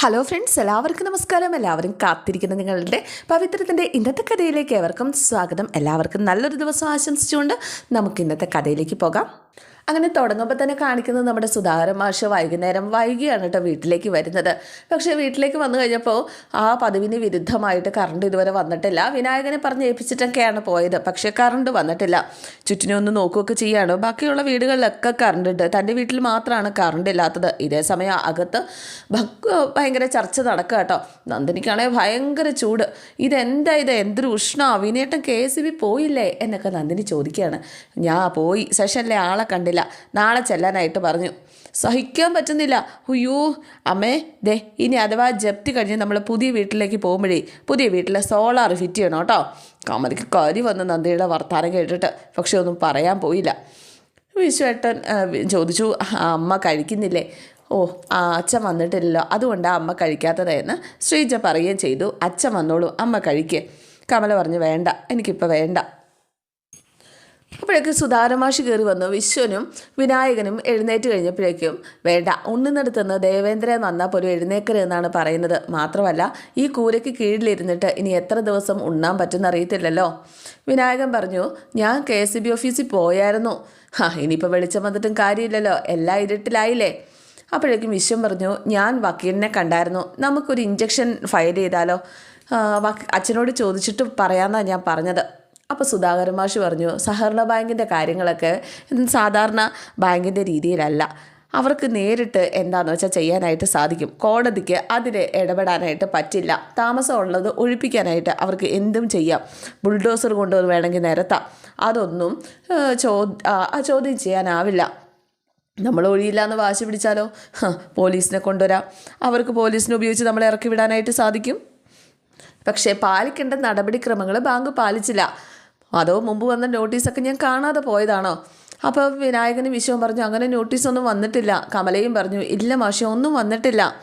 Hello friends എല്ലാവർക്കും നമസ്കാരം. എല്ലാവരും കാത്തിരിക്കുന്ന നിങ്ങളുടെ പവിത്രത്തിന്റെ ഇന്നത്തെ കഥയിലേക്ക് ഏവർക്കും സ്വാഗതം. എല്ലാവർക്കും നല്ലൊരു ദിവസം ആശംസിച്ചുകൊണ്ട് നമുക്ക് ഇന്നത്തെ കഥയിലേക്ക് പോകാം. അങ്ങനെ തുടങ്ങുമ്പോൾ തന്നെ കാണിക്കുന്നത് നമ്മുടെ സുധാകരൻ മാഷ് വൈകുന്നേരം വൈകിയാണ് കേട്ടോ വീട്ടിലേക്ക് വരുന്നത്. പക്ഷേ വീട്ടിലേക്ക് വന്നു കഴിഞ്ഞപ്പോൾ ആ പതിവിന് വിരുദ്ധമായിട്ട് കറണ്ട് ഇതുവരെ വന്നിട്ടില്ല. വിനായകനെ പറഞ്ഞ് ഏൽപ്പിച്ചിട്ടൊക്കെയാണ് പോയത്. പക്ഷേ കറണ്ട് വന്നിട്ടില്ല. ചുറ്റിനെ ഒന്ന് നോക്കുകയൊക്കെ ചെയ്യാണ്. ബാക്കിയുള്ള വീടുകളിലൊക്കെ കറണ്ട് ഉണ്ട്. തന്റെ വീട്ടിൽ മാത്രമാണ് കറണ്ട് ഇല്ലാത്തത്. ഇതേ സമയം അകത്ത് ഭയങ്കര ചർച്ച നടക്കുക കേട്ടോ. നന്ദിനിക്കാണെങ്കിൽ ഭയങ്കര ചൂട്. ഇതെന്താ ഇത്? എന്തൊരു ഉഷ്ണ? വിനേട്ടൻ കെ എസ് ബി പോയില്ലേ? എന്നൊക്കെ നന്ദിനി ചോദിക്കുകയാണ്. ഞാൻ പോയി. സെഷനിലെ ആളെ കണ്ടില്ല. നാളെ ചെല്ലാനായിട്ട് പറഞ്ഞു. സഹിക്കാൻ പറ്റുന്നില്ല. അയ്യോ അമ്മേ ദേ ഇനി അഥവാ ജപ്തി കഴിഞ്ഞ് നമ്മൾ പുതിയ വീട്ടിലേക്ക് പോകുമ്പോഴേ പുതിയ വീട്ടിലെ സോളാർ ഫിറ്റ് ചെയ്യണം കേട്ടോ. കാമതിക്ക് കരി വന്ന് നന്ദിയുടെ വർത്താനം കേട്ടിട്ട് പക്ഷേ ഒന്നും പറയാൻ പോയില്ല. വിശ്വേട്ടൻ ചോദിച്ചു "ആ, അമ്മ കഴിക്കുന്നില്ലേ? ഓ ആ അച്ഛൻ വന്നിട്ടില്ലല്ലോ. അതുകൊണ്ടാണ് അമ്മ കഴിക്കാത്തതെന്ന് ശ്രീജ പറയുകയും ചെയ്തു. അച്ഛൻ വന്നോളൂ അമ്മ കഴിക്കേ. കമല പറഞ്ഞു വേണ്ട എനിക്കിപ്പോൾ വേണ്ട. അപ്പോഴേക്കും സുധാരമാഷി കയറി വന്നു. വിശ്വനും വിനായകനും എഴുന്നേറ്റ് കഴിഞ്ഞപ്പോഴേക്കും വേണ്ട ഉണ്ണുന്നിടത്തുനിന്ന് ദേവേന്ദ്രൻ വന്നാൽ പോലും എഴുന്നേക്കരുത് എന്നാണ് പറയുന്നത്. മാത്രമല്ല ഈ കൂരയ്ക്ക് കീഴിലിരുന്നിട്ട് ഇനി എത്ര ദിവസം ഉണ്ണാൻ പറ്റുമെന്ന് അറിയത്തില്ലല്ലോ. വിനായകൻ പറഞ്ഞു ഞാൻ കെ എസ് ബി ഓഫീസിൽ പോയായിരുന്നു. ആ ഇനിയിപ്പോൾ വെളിച്ചം വന്നിട്ടും കാര്യമില്ലല്ലോ. എല്ലാം ഇരുട്ടിലായില്ലേ? അപ്പോഴേക്കും വിശ്വം പറഞ്ഞു ഞാൻ വക്കീലിനെ കണ്ടായിരുന്നു. നമുക്കൊരു ഇഞ്ചക്ഷൻ ഫയൽ ചെയ്താലോ? അച്ഛനോട് ചോദിച്ചിട്ട് പറയാമെന്നാണ് ഞാൻ പറഞ്ഞത്. അപ്പോൾ സുധാകരൻ മാഷി പറഞ്ഞു സഹകരണ ബാങ്കിന്റെ കാര്യങ്ങളൊക്കെ സാധാരണ ബാങ്കിന്റെ രീതിയിലല്ല. അവർക്ക് നേരിട്ട് എന്താണെന്ന് വെച്ചാൽ ചെയ്യാനായിട്ട് സാധിക്കും. കോടതിക്ക് അതിൽ ഇടപെടാനായിട്ട് പറ്റില്ല. താമസമുള്ളത് ഒഴിപ്പിക്കാനായിട്ട് അവർക്ക് എന്തും ചെയ്യാം. ബുൾഡോസർ കൊണ്ടുവന്ന് വേണമെങ്കിൽ നിരത്താം. അതൊന്നും ചോദ്യം ചെയ്യാനാവില്ല. നമ്മൾ ഒഴിയില്ല എന്ന് വാശി പിടിച്ചാലോ? പോലീസിനെ കൊണ്ടുവരാം. അവർക്ക് പോലീസിനെ ഉപയോഗിച്ച് നമ്മളെ ഇറക്കി വിടാനായിട്ട് സാധിക്കും. പക്ഷേ പാലിക്കേണ്ട നടപടിക്രമങ്ങൾ ബാങ്ക് പാലിച്ചില്ല. അതോ മുമ്പ് വന്ന നോട്ടീസൊക്കെ ഞാൻ കാണാതെ പോയതാണോ? അപ്പോൾ വിനായകനും വിശ്വം പറഞ്ഞു അങ്ങനെ നോട്ടീസൊന്നും വന്നിട്ടില്ല. കമലയും പറഞ്ഞു ഇല്ല മാഷെ ഒന്നും വന്നിട്ടില്ല.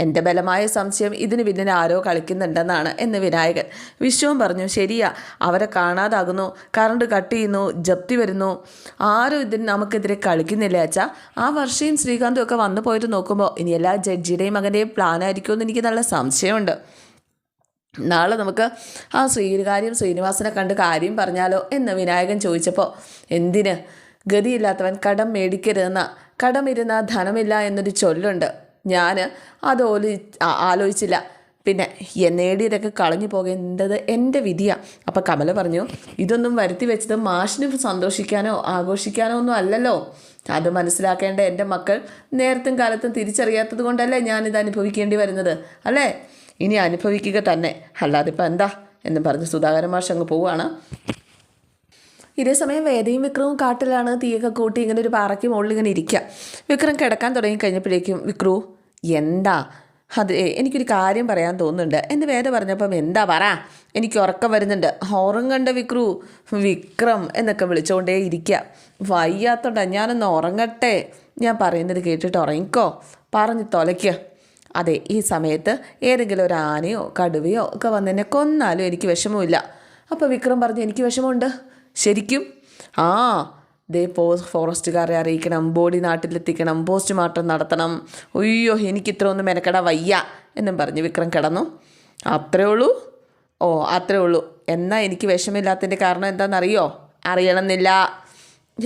എന്റെ ബലമായ സംശയം ഇതിന് പിന്നിൽ ആരോ കളിക്കുന്നുണ്ടെന്നാണ് എന്ന് വിനായകൻ വിശ്വം പറഞ്ഞു ശരിയാ അവരെ കാണാതാകുന്നു കറണ്ട് കട്ട് ചെയ്യുന്നു ജപ്തി വരുന്നു. ആരും ഇതിന് നമുക്കെതിരെ കളിക്കുന്നില്ല അച്ഛാ. ആ വർഷയും ശ്രീകാന്തും ഒക്കെ വന്നു പോയിട്ട് നോക്കുമ്പോൾ ഇനി എല്ലാ ജഡ്ജിയുടെയും മകന്റെയും പ്ലാനായിരിക്കുമെന്ന് എനിക്ക് നല്ല സംശയമുണ്ട്. നാളെ നമുക്ക് ആ ശ്രീകാര്യം ശ്രീനിവാസനെ കണ്ട് കാര്യം പറഞ്ഞാലോ എന്ന് വിനായകൻ ചോദിച്ചപ്പോൾ എന്തിന്? ഗതിയില്ലാത്തവൻ കടം മേടിക്കരുതെന്ന കടമിരുന്ന ധനമില്ല എന്നൊരു ചൊല്ലുണ്ട്. ഞാൻ അത് ഓലി ആലോചിച്ചില്ല. പിന്നെ നേടിയതൊക്കെ കളഞ്ഞു പോകേണ്ടത് എന്റെ വിധിയാണ് അപ്പം കമല പറഞ്ഞു ഇതൊന്നും വരുത്തി വെച്ചത് മാഷിന് സന്തോഷിക്കാനോ ആഘോഷിക്കാനോ ഒന്നും അല്ലല്ലോ. അത് മനസ്സിലാക്കേണ്ട എന്റെ മക്കൾ നേരത്തും കാലത്തും തിരിച്ചറിയാത്തത് കൊണ്ടല്ലേ ഞാനിത് അനുഭവിക്കേണ്ടി വരുന്നത് അല്ലേ? ഇനി അനുഭവിക്കുക തന്നെ. അല്ലാതെ ഇപ്പം എന്താ? എന്ന് പറഞ്ഞ് സുധാകരൻ മാഷ് അങ്ങ് പോവുകയാണ്. ഇതേ സമയം വേദയും വിക്രവും കാട്ടിലാണ് തീയൊക്കെ കൂട്ടി ഇങ്ങനെ ഒരു പാറയ്ക്ക് മുകളിൽ ഇങ്ങനെ ഇരിക്കുക. വിക്രം കിടക്കാൻ തുടങ്ങി കഴിഞ്ഞപ്പോഴേക്കും വിക്രു എന്താ? അത് എനിക്കൊരു കാര്യം പറയാൻ തോന്നുന്നുണ്ട്. എന്ന് വേദ പറഞ്ഞപ്പം എന്താ പറ? എനിക്ക് ഉറക്കം വരുന്നുണ്ട്. ഉറങ്ങണ്ട വിക്രു വിക്രം എന്നൊക്കെ വിളിച്ചുകൊണ്ടേ ഇരിക്കുക. വയ്യാത്തോണ്ടാണ് ഞാനൊന്ന് ഉറങ്ങട്ടെ. ഞാൻ പറയുന്നത് കേട്ടിട്ട് ഉറങ്ങിക്കോ. പറഞ്ഞ് തൊലയ്ക്കുക അതെ ഈ സമയത്ത് ഏതെങ്കിലും ഒരു ആനയോ കടുവയോ ഒക്കെ വന്നെന്നെ കൊന്നാലും എനിക്ക് വിഷമമില്ല അപ്പോൾ വിക്രം പറഞ്ഞു എനിക്ക് വിഷമമുണ്ട്. ശരിക്കും? ആ ദേ പോ ഫോറസ്റ്റുകാരെ അറിയിക്കണം ബോഡി നാട്ടിലെത്തിക്കണം പോസ്റ്റ്മോർട്ടം നടത്തണം. അയ്യോ എനിക്ക് ഇത്ര ഒന്നും മെനക്കെടാ വയ്യ എന്നും പറഞ്ഞ് വിക്രം കിടന്നു. അത്രേ ഉള്ളൂ? ഓ അത്രേ ഉള്ളൂ. എന്നാൽ എനിക്ക് വിഷമില്ലാത്തതിന്റെ കാരണം എന്താണെന്നറിയോ? അറിയണമെന്നില്ല.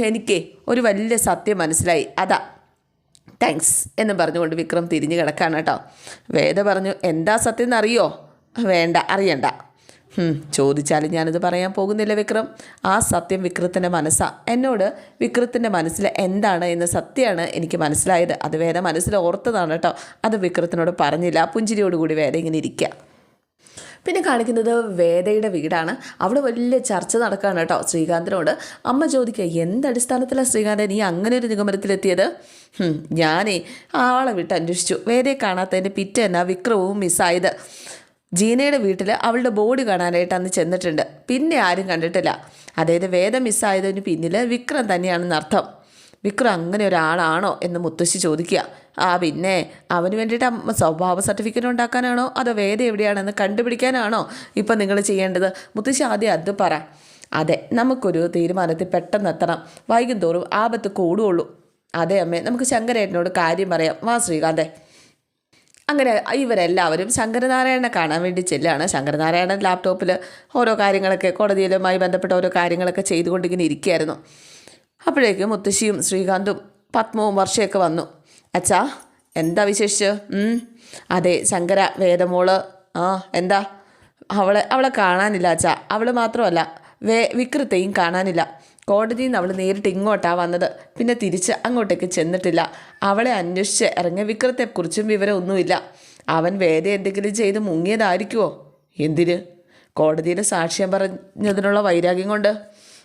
എനിക്കേ ഒരു വലിയ സത്യം മനസ്സിലായി. അതാ താങ്ക്സ് എന്ന് പറഞ്ഞുകൊണ്ട് വിക്രം തിരിഞ്ഞു കിടക്കാണ് കേട്ടോ. വേദ പറഞ്ഞു എന്താ സത്യം എന്നറിയോ വേണ്ട അറിയണ്ട. ചോദിച്ചാലും ഞാനിത് പറയാൻ പോകുന്നില്ല വിക്രം. ആ സത്യം വിക്രത്തിന്റെ മനസ്സാണ് എന്നോട് വിക്രത്തിന്റെ മനസ്സിൽ എന്താണ് എന്ന് സത്യമാണ് എനിക്ക് മനസ്സിലായത്. അത് വേദ മനസ്സിൽ ഓർത്തതാണ് കേട്ടോ. അത് വിക്രത്തിനോട് പറഞ്ഞില്ല. പുഞ്ചിരിയോടുകൂടി വേദ ഇങ്ങനെ ഇരിക്കുക. പിന്നെ കാണിക്കുന്നത് വേദയുടെ വീടാണ്. അവിടെ വലിയ ചർച്ച നടക്കുകയാണ് കേട്ടോ ശ്രീകാന്തിനോട്. അമ്മ ചോദിക്കുക എന്തടിസ്ഥാനത്തിലാണ് ശ്രീകാന്തൻ നീ അങ്ങനെ ഒരു നിഗമനത്തിലെത്തിയത്? ഞാനേ ആളെ വിട്ട് അന്വേഷിച്ചു. വേദയെ കാണാത്തതിന്റെ പിറ്റേന്ന വിക്രവും മിസ്സായത്. ജീനയുടെ വീട്ടിൽ അവളുടെ ബോഡി കാണാനായിട്ട് അന്ന് ചെന്നിട്ടുണ്ട്. പിന്നെ ആരും കണ്ടിട്ടില്ല. അതായത് വേദ മിസ്സായതിന് പിന്നിൽ വിക്രം തന്നെയാണെന്ന് അർത്ഥം വിക്രം അങ്ങനെ ഒരാളാണോ എന്ന് മുത്തശ്ശി ചോദിക്കുക. ആ പിന്നെ അവന് വേണ്ടിയിട്ട് സ്വഭാവ സർട്ടിഫിക്കറ്റ് ഉണ്ടാക്കാനാണോ? അതോ വേദ എവിടെയാണെന്ന് കണ്ടുപിടിക്കാനാണോ ഇപ്പം നിങ്ങൾ ചെയ്യേണ്ടത്? മുത്തശ്ശി ആദ്യം അത് പറ. അതെ നമുക്കൊരു തീരുമാനത്തിൽ പെട്ടെന്ന് എത്തണം. വൈകും തോറും ആപത്ത് കൂടുകയുള്ളൂ അതെ അമ്മേ നമുക്ക് ശങ്കരേട്ടനോട് കാര്യം പറയാം. വാ ശ്രീകാന്തേ. അങ്ങനെ ഇവരെല്ലാവരും ശങ്കരനാരായണനെ കാണാൻ വേണ്ടി ചെല്ലാണ്. ശങ്കരനാരായണൻ ലാപ്ടോപ്പിൽ ഓരോ കാര്യങ്ങളൊക്കെ കോടതിയിലുമായി ബന്ധപ്പെട്ട ഓരോ കാര്യങ്ങളൊക്കെ ചെയ്തുകൊണ്ടിങ്ങനെ ഇരിക്കുകയായിരുന്നു. അപ്പോഴേക്കും മുത്തശ്ശിയും ശ്രീകാന്തും പത്മവും വർഷയൊക്കെ വന്നു. അച്ഛാ എന്താ വിശേഷിച്ച്? അതെ ശങ്കര വേദമോൾ ആ എന്താ? അവളെ അവളെ കാണാനില്ല അച്ഛാ. അവൾ മാത്രമല്ല വേ വിക്രത്തെയും കാണാനില്ല. കോടതിയിൽ നിന്ന് അവൾ നേരിട്ട് ഇങ്ങോട്ടാണ് വന്നത്. പിന്നെ തിരിച്ച് അങ്ങോട്ടേക്ക് ചെന്നിട്ടില്ല. അവളെ അന്വേഷിച്ച് ഇറങ്ങിയ വിക്രത്തെക്കുറിച്ചും വിവരമൊന്നുമില്ല. അവൻ വേറെ എന്തെങ്കിലും ചെയ്ത് മുങ്ങിയതായിരിക്കുമോ എന്തിന്? കോടതിയിൽ സാക്ഷ്യം പറഞ്ഞതിനുള്ള വൈരാഗ്യം കൊണ്ട്.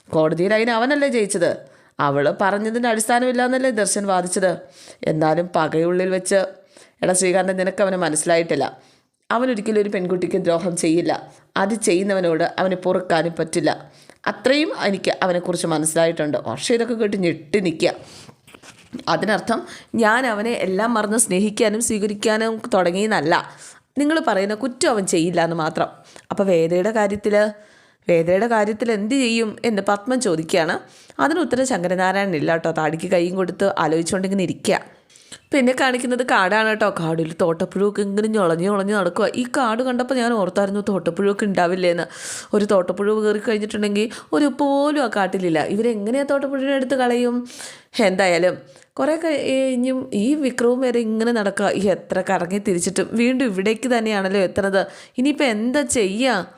കോടതിയിൽ അതിന് അവനല്ലേ ജയിച്ചത്? അവൾ പറഞ്ഞതിന്റെ അടിസ്ഥാനമില്ലാന്നല്ലേ ദർശൻ വാദിച്ചത്? എന്നാലും പകയുള്ളിൽ വെച്ച് എടാ ശ്രീകാന്തൻ നിനക്ക് അവന് മനസ്സിലായിട്ടില്ല. അവനൊരിക്കലും ഒരു പെൺകുട്ടിക്ക് ദ്രോഹം ചെയ്യില്ല. അത് ചെയ്യുന്നവനോട് അവന് പൊറുക്കാനും പറ്റില്ല. അത്രയും എനിക്ക് അവനെക്കുറിച്ച് മനസ്സിലായിട്ടുണ്ട്. പക്ഷേ ഇതൊക്കെ കേട്ട് ഞെട്ടി നിൽക്കുക. അതിനർത്ഥം ഞാൻ അവനെ എല്ലാം മറന്ന് സ്നേഹിക്കാനും സ്വീകരിക്കാനും തുടങ്ങിയെന്നല്ല. നിങ്ങൾ പറയുന്ന കുറ്റം അവൻ ചെയ്യില്ല എന്ന് മാത്രം. അപ്പോൾ വേദയുടെ കാര്യത്തിൽ വേദയുടെ കാര്യത്തിൽ എന്ത് ചെയ്യും എന്ന് പത്മൻ ചോദിക്കുകയാണ്. അതിന് ഉത്തരം ശങ്കരനാരായണൻ ഇല്ല കേട്ടോ. താടിക്ക് കൈയും കൊടുത്ത് ആലോചിച്ചുകൊണ്ടിങ്ങനെ ഇരിക്കുക. പിന്നെ കാണിക്കുന്നത് കാടാണ് കേട്ടോ. കാടിൽ തോട്ടപ്പുഴുവൊക്കെ ഇങ്ങനെ ഞൊളഞ്ഞ് ഞൊളഞ്ഞ് നടക്കുക. ഈ കാട് കണ്ടപ്പോൾ ഞാൻ ഓർത്തായിരുന്നു തോട്ടപ്പുഴുവൊക്കെ ഉണ്ടാവില്ലേന്ന്. ഒരു തോട്ടപ്പുഴുവ് കയറി കഴിഞ്ഞിട്ടുണ്ടെങ്കിൽ ഒരു പോലും ആ കാട്ടിലില്ല. ഇവരെങ്ങനെയാണ് തോട്ടപ്പുഴുവിനെ എടുത്ത് കളയും? എന്തായാലും കുറേ കഴിഞ്ഞും ഈ വിക്രവും വരെ ഇങ്ങനെ നടക്കുക. ഈ എത്ര കറങ്ങി തിരിച്ചിട്ടും വീണ്ടും ഇവിടേക്ക് തന്നെയാണല്ലോ എത്തുന്നത്. ഇനിയിപ്പോൾ എന്താ ചെയ്യുക?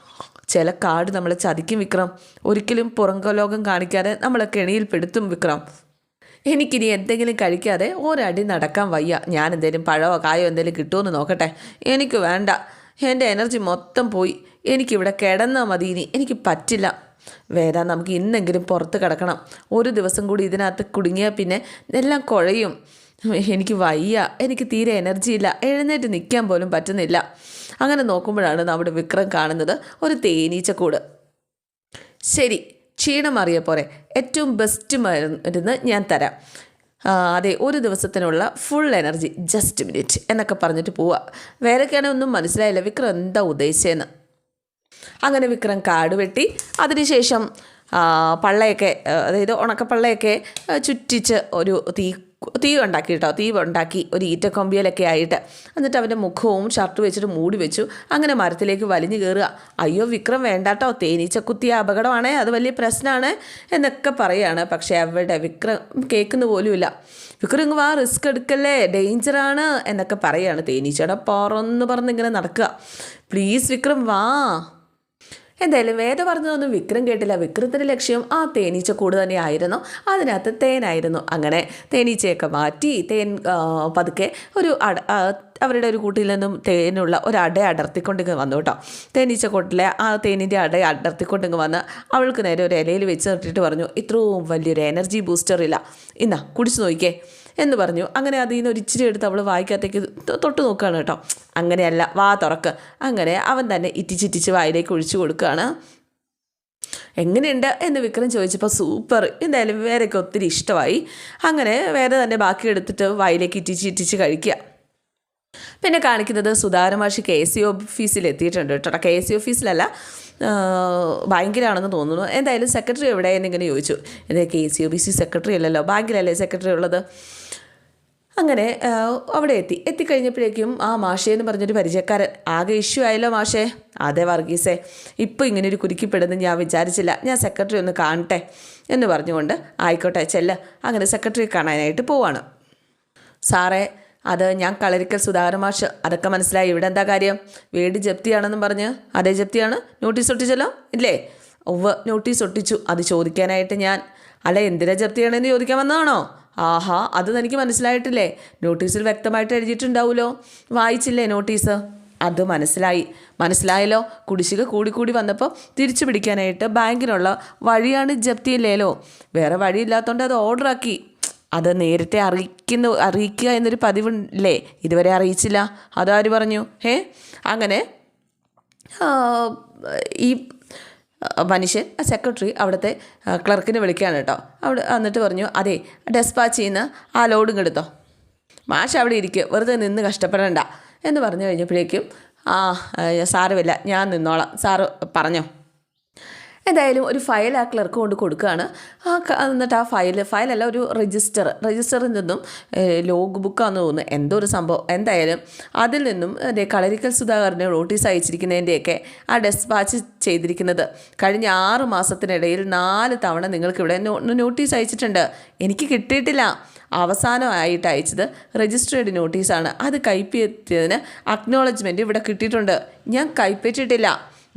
ചില കാട് നമ്മളെ ചതിക്കും വിക്രം. ഒരിക്കലും പുറംലോകം കാണിക്കാതെ നമ്മളെ കെണിയിൽപ്പെടുത്തും വിക്രം. എനിക്കിനി എന്തെങ്കിലും കഴിക്കാതെ ഒരടി നടക്കാൻ വയ്യ. ഞാൻ എന്തെങ്കിലും പഴമോ കായോ എന്തെങ്കിലും കിട്ടുമെന്ന് നോക്കട്ടെ. എനിക്ക് വേണ്ട. എന്റെ എനർജി മൊത്തം പോയി. എനിക്കിവിടെ കിടന്നാൽ മതി ഇനി. എനിക്ക് പറ്റില്ല. വേദ നമുക്ക് ഇന്നെങ്കിലും പുറത്ത് കിടക്കണം. ഒരു ദിവസം കൂടി ഇതിനകത്ത് കുടുങ്ങിയാൽ പിന്നെ എല്ലാം കുഴയും. എനിക്ക് വയ്യ. എനിക്ക് തീരെ എനർജി ഇല്ല. എഴുന്നേറ്റ് നിൽക്കാൻ പോലും പറ്റുന്നില്ല. അങ്ങനെ നോക്കുമ്പോഴാണ് നമ്മുടെ വിക്രം കാണുന്നത് ഒരു തേനീച്ചക്കൂട് ശരി ക്ഷീണം അറിയ പോരെ. ഏറ്റവും ബെസ്റ്റ് മരുന്ന് ഞാൻ തരാം. അതെ ഒരു ദിവസത്തിനുള്ള ഫുൾ എനർജി ജസ്റ്റ് മിനിറ്റ് എന്നൊക്കെ പറഞ്ഞിട്ട് പോവാ. വേറെയൊക്കെയാണെങ്കിൽ ഒന്നും മനസ്സിലായില്ല. വിക്രം എന്താ ഉദ്ദേശിച്ചതെന്ന് അങ്ങനെ വിക്രം കാട് വെട്ടി. അതിനുശേഷം പള്ളയൊക്കെ അതായത് ഉണക്കപ്പള്ളയൊക്കെ ചുറ്റിച്ച് ഒരു തീ തീ ഉണ്ടാക്കി കേട്ടോ തീ ഉണ്ടാക്കി ഒരു ഈറ്റക്കൊമ്പിയലൊക്കെ ആയിട്ട് എന്നിട്ട് അവന്റെ മുഖവും ഷർട്ട് വെച്ചിട്ട് മൂടി വെച്ചു. അങ്ങനെ മരത്തിലേക്ക് വലിഞ്ഞു കയറുക അയ്യോ വിക്രം വേണ്ടാട്ടോ. തേനീച്ച കുത്തിയ അപകടമാണേ. അത് വലിയ പ്രശ്നമാണ് എന്നൊക്കെ പറയുകയാണ് പക്ഷേ അവിടെ വിക്രം കേൾക്കുന്ന പോലുമില്ല വിക്രം ഇങ്ങ് വാ റിസ്ക് എടുക്കല്ലേ. ഡേഞ്ചറാണ് എന്നൊക്കെ പറയുകയാണ് തേനീച്ചയുടെ പോറൊന്ന് പറഞ്ഞിങ്ങനെ നടക്കുക. പ്ലീസ് വിക്രം വാ. എന്തായാലും വേദ പറഞ്ഞതൊന്നും വിക്രം കേട്ടില്ല. വിക്രത്തിന്റെ ലക്ഷ്യം ആ തേനീച്ച കൂട് തന്നെയായിരുന്നു. അതിനകത്ത് തേനായിരുന്നു. അങ്ങനെ തേനീച്ചയൊക്കെ മാറ്റി തേൻ പതുക്കെ ഒരു അട അവരുടെ ഒരു കൂട്ടിൽ നിന്നും തേനുള്ള ഒരു അട അടർത്തിക്കൊണ്ടിങ്ങ് വന്നു കേട്ടോ. തേനീച്ച കൂട്ടിലെ ആ തേനിന്റെ അട അടർത്തിക്കൊണ്ടിങ്ങ് വന്ന് അവൾക്ക് നേരെ ഒരു ഇലയിൽ വെച്ച് നിർത്തിയിട്ട് പറഞ്ഞു ഇത്രയും വലിയൊരു എനർജി ബൂസ്റ്റർ ഇല്ല. ഇന്നാ കുടിച്ചു നോക്കിക്കേ. എന്ന് പറഞ്ഞു. അങ്ങനെ അതിൽ നിന്ന് ഒരു ഇച്ചിരി എടുത്ത് അവൾ വായിക്കകത്തേക്ക് തൊ- തൊട്ട് നോക്കുകയാണ് കേട്ടോ. അങ്ങനെയല്ല വാ തുറക്ക്. അങ്ങനെ അവൻ തന്നെ ഇറ്റിച്ചിറ്റിച്ച് വായിലേക്ക് ഒഴിച്ചു കൊടുക്കുകയാണ്. എങ്ങനെയുണ്ട്? എന്ന് വിക്രം ചോദിച്ചപ്പോൾ സൂപ്പർ. എന്തായാലും വേറെയൊക്കെ ഒത്തിരി ഇഷ്ടമായി. അങ്ങനെ വേറെ തന്നെ ബാക്കി എടുത്തിട്ട് വായിലേക്ക് ഇറ്റിച്ച് ഇറ്റിച്ച് കഴിക്കുക. പിന്നെ കാണിക്കുന്നത് സുധാരമാഷി കെ എസ് സി ഓഫീസിൽ എത്തിയിട്ടുണ്ട് കേട്ടോ. കെ എസ് സി ഓഫീസിലല്ല ബാങ്കിലാണെന്ന് തോന്നുന്നു. എന്തായാലും സെക്രട്ടറി എവിടെ എന്നിങ്ങനെ ചോദിച്ചു. എന്താ കെ സി ഓഫീസിൽ സെക്രട്ടറി അല്ലല്ലോ ബാങ്കിലല്ലേ സെക്രട്ടറി ഉള്ളത്? അങ്ങനെ അവിടെ എത്തി. എത്തിക്കഴിഞ്ഞപ്പോഴേക്കും ആ മാഷേ എന്ന് പറഞ്ഞൊരു പരിചയക്കാരൻ. ആകെ ഇഷ്യൂ ആയല്ലോ മാഷേ. അതെ വർഗീസേ ഇപ്പോൾ ഇങ്ങനെ ഒരു കുരുക്കിപ്പെടുന്നു ഞാൻ വിചാരിച്ചില്ല. ഞാൻ സെക്രട്ടറി ഒന്ന് കാണട്ടെ എന്ന് പറഞ്ഞുകൊണ്ട് ആയിക്കോട്ടെ ചെല്ല. അങ്ങനെ സെക്രട്ടറി കാണാനായിട്ട് പോവാണ്. സാറേ അത് ഞാൻ കളരിക്കൽ സുധാകരൻ മാഷ്. അതൊക്കെ മനസ്സിലായി. ഇവിടെ എന്താ കാര്യം? വീട് ജപ്തിയാണെന്നും പറഞ്ഞ്. അതേ ജപ്തിയാണ്? നോട്ടീസ് ഒട്ടിച്ചല്ലോ? ഇല്ലേ? ഒവ്വ് നോട്ടീസ് ഒട്ടിച്ചു. അത് ചോദിക്കാനായിട്ട് ഞാൻ. അല്ല എന്തിനാ ജപ്തിയാണെന്ന് ചോദിക്കാൻ വന്നതാണോ? ആഹാ അത് തനിക്ക് മനസ്സിലായിട്ടില്ലേ? നോട്ടീസിൽ വ്യക്തമായിട്ട് എഴുതിയിട്ടുണ്ടാവുമല്ലോ വായിച്ചില്ലേ നോട്ടീസ്? അത് മനസ്സിലായി. മനസ്സിലായല്ലോ? കുടിശ്ശിക കൂടിക്കൂടി വന്നപ്പോൾ തിരിച്ചു പിടിക്കാനായിട്ട് ബാങ്കിനുള്ള വഴിയാണ് ജപ്തിയില്ലേലോ? വേറെ വഴിയില്ലാത്തതുകൊണ്ട് അത് ഓർഡറാക്കി. അത് നേരത്തെ അറിയിക്കുന്ന അറിയിക്കുക എന്നൊരു പതിവില്ലേ ഇതുവരെ അറിയിച്ചില്ല. അതാര് പറഞ്ഞു? ഏ അങ്ങനെ ഈ മനുഷ്യൻ ആ സെക്രട്ടറി അവിടുത്തെ ക്ലർക്കിനെ വിളിക്കുകയാണ് കേട്ടോ. അവിടെ എന്നിട്ട് പറഞ്ഞു അതെ ഡെസ്പാച്ച് ചെയ്യുന്ന ആ ലോഡും കെടുത്തോ മാഷ് അവിടെ ഇരിക്കുക വെറുതെ നിന്ന് കഷ്ടപ്പെടണ്ട. എന്ന് പറഞ്ഞു കഴിഞ്ഞപ്പോഴേക്കും ആ ആ, സാരമില്ല ഞാൻ നിന്നോളാം. സാറ് പറഞ്ഞോ. എന്തായാലും ഒരു ഫയൽ ആ ക്ലർക്ക് കൊണ്ട് കൊടുക്കുകയാണ്. ആ എന്നിട്ട് ആ ഫയൽ ഫയലല്ല ഒരു രജിസ്റ്റർ രജിസ്റ്ററിൽ നിന്നും ലോഗ് ബുക്കാന്ന് തോന്നുന്നു. എന്തോ ഒരു സംഭവം. എന്തായാലും അതിൽ നിന്നും എന്റെ കളരിക്കൽ സുധാകരനെ നോട്ടീസ് അയച്ചിരിക്കുന്നതിന്റെയൊക്കെ ആ ഡെസ്പാച്ച് ചെയ്തിരിക്കുന്നത്. കഴിഞ്ഞ ആറ് മാസത്തിനിടയിൽ നാല് തവണ നിങ്ങൾക്ക് ഇവിടെ നോട്ടീസ് അയച്ചിട്ടുണ്ട്. എനിക്ക് കിട്ടിയിട്ടില്ല. അവസാനമായിട്ട് അയച്ചത് രജിസ്റ്റേർഡ് നോട്ടീസാണ് അത് കൈപ്പറ്റിയതിന് അക്നോളജ്മെന്റ് ഇവിടെ കിട്ടിയിട്ടുണ്ട്. ഞാൻ കൈപ്പറ്റിയിട്ടില്ല.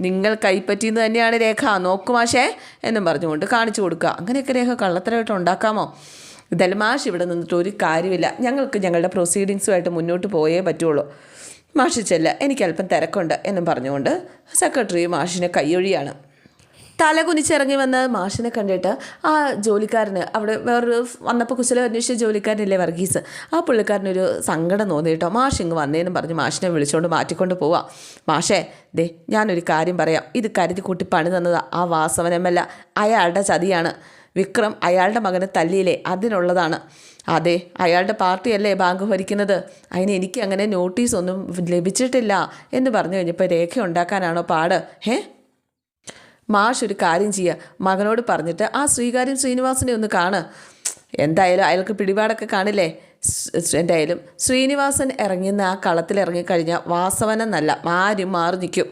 നിങ്ങൾ കൈപ്പറ്റിയെന്ന് തന്നെയാണ് രേഖ. നോക്കു മാഷേ എന്നും പറഞ്ഞുകൊണ്ട് കാണിച്ചു കൊടുക്കുക. അങ്ങനെയൊക്കെ രേഖ കള്ളത്തരമായിട്ട് ഉണ്ടാക്കാമോ? ഇതെല്ലാം മാഷ് ഇവിടെ നിന്നിട്ട് ഒരു കാര്യമില്ല. ഞങ്ങൾക്ക് ഞങ്ങളുടെ പ്രൊസീഡിങ്സുമായിട്ട് മുന്നോട്ട് പോയേ പറ്റുള്ളൂ. മാഷ് ചെല്ല എനിക്ക് അല്പം തിരക്കുണ്ട് എന്നും പറഞ്ഞുകൊണ്ട് സെക്രട്ടറി മാഷിനെ കൈയൊഴിയാണ്. തല കുനിച്ചിറങ്ങി വന്ന മാഷിനെ കണ്ടിട്ട് ആ ജോലിക്കാരന് അവിടെ വേറൊരു വന്നപ്പോൾ കുശലം അന്വേഷിച്ച ജോലിക്കാരനില്ലേ വർഗീസ്? ആ പുള്ളിക്കാരനൊരു സങ്കടം തോന്നി കേട്ടോ. മാഷ് ഇങ്ങ് വന്നേന്നും പറഞ്ഞ് മാഷിനെ വിളിച്ചുകൊണ്ട് മാറ്റിക്കൊണ്ട് പോവാം. മാഷേ ദേ ഞാനൊരു കാര്യം പറയാം. ഇത് കരുതി കൂട്ടി പണി തന്നത്. ആ വാസവനമല്ല അയാളുടെ ചതിയാണ്. വിക്രം അയാളുടെ മകനെ തല്ലിയില്ലേ? അതിനുള്ളതാണ്. അതെ അയാളുടെ പാർട്ടിയല്ലേ ബാങ്ക് ഭരിക്കുന്നത്? അതിന് എനിക്ക് അങ്ങനെ നോട്ടീസ് ഒന്നും ലഭിച്ചിട്ടില്ല എന്ന് പറഞ്ഞു കഴിഞ്ഞപ്പോൾ രേഖ ഉണ്ടാക്കാനാണോ പാട്? ഏ മാഷ് ഒരു കാര്യം ചെയ്യുക മകനോട് പറഞ്ഞിട്ട് ആ ശ്രീകാര്യം ശ്രീനിവാസിനെ ഒന്ന് കാണ്. എന്തായാലും അയാൾക്ക് പിടിപാടൊക്കെ കാണില്ലേ? എന്തായാലും ശ്രീനിവാസൻ ഇറങ്ങുന്ന ആ കളത്തിൽ ഇറങ്ങിക്കഴിഞ്ഞാൽ വാസവനെന്നല്ല ആരും മാറി നിൽക്കും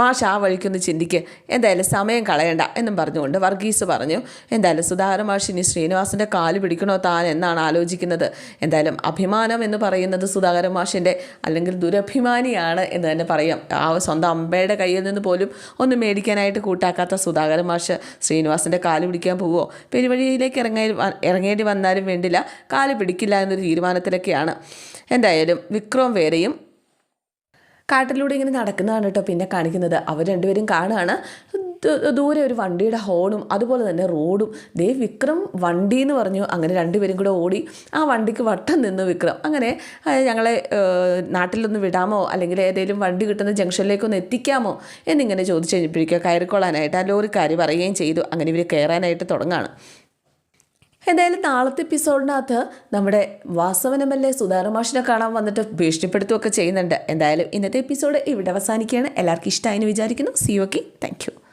മാഷ് ആ വഴിക്കൊന്ന് ചിന്തിക്ക്. എന്തായാലും സമയം കളയണ്ട എന്നും പറഞ്ഞുകൊണ്ട് വർഗീസ് പറഞ്ഞു. എന്തായാലും സുധാകര മാഷ് ഇനി ശ്രീനിവാസിന്റെ കാൽ പിടിക്കണോ താൻ എന്നാണ് ആലോചിക്കുന്നത്. എന്തായാലും അഭിമാനം എന്ന് പറയുന്നത് സുധാകര മാഷിന്റെ അല്ലെങ്കിൽ ദുരഭിമാനിയാണ് എന്ന് തന്നെ പറയാം. ആ സ്വന്തം അമ്പയുടെ കയ്യിൽ നിന്ന് പോലും ഒന്ന് മേടിക്കാനായിട്ട് കൂട്ടാക്കാത്ത സുധാകര മാഷ് ശ്രീനിവാസിന്റെ കാൽ പിടിക്കാൻ പോവുമോ പെരുവഴിയിലേക്ക് ഇറങ്ങി ഇറങ്ങേണ്ടി വന്നാലും വേണ്ടില്ല. കാൽ പിടിക്കില്ല എന്നൊരു തീരുമാനത്തിലൊക്കെയാണ്. എന്തായാലും വിക്രം വേറെയും കാട്ടിലൂടെ ഇങ്ങനെ നടക്കുന്നതാണ് കേട്ടോ പിന്നെ കാണിക്കുന്നത്. അവർ രണ്ടുപേരും കാണുകയാണ് ദൂരെ ഒരു വണ്ടിയുടെ ഹോണും അതുപോലെ തന്നെ റോഡും. ദേ വിക്രം വണ്ടി എന്ന് പറഞ്ഞു അങ്ങനെ രണ്ടുപേരും കൂടെ ഓടി ആ വണ്ടിക്ക് വട്ടം നിന്ന് വിക്രം. അങ്ങനെ ഞങ്ങളെ നാട്ടിലൊന്ന് വിടാമോ? അല്ലെങ്കിൽ ഏതെങ്കിലും വണ്ടി കിട്ടുന്ന ജംഗ്ഷനിലേക്കൊന്ന് എത്തിക്കാമോ? എന്നിങ്ങനെ ചോദിച്ചു കഴിഞ്ഞപ്പോഴേക്കും കയറിക്കൊള്ളാനായിട്ട് ആ ലോറിക്കാർ പറയുകയും ചെയ്തു. അങ്ങനെ ഇവർ കയറാനായിട്ട് തുടങ്ങുകയാണ് എന്തായാലും നാളത്തെ എപ്പിസോഡിനകത്ത് നമ്മുടെ വാസവനമല്ലേ സുധാരമാഷിനെ കാണാൻ വന്നിട്ട് ഭീഷണിപ്പെടുത്തുകയൊക്കെ ചെയ്യുന്നുണ്ട്. എന്തായാലും ഇന്നത്തെ എപ്പിസോഡ് ഇവിടെ അവസാനിക്കുകയാണ്. എല്ലാവർക്കും ഇഷ്ടമായി വിചാരിക്കുന്നു. C okay thank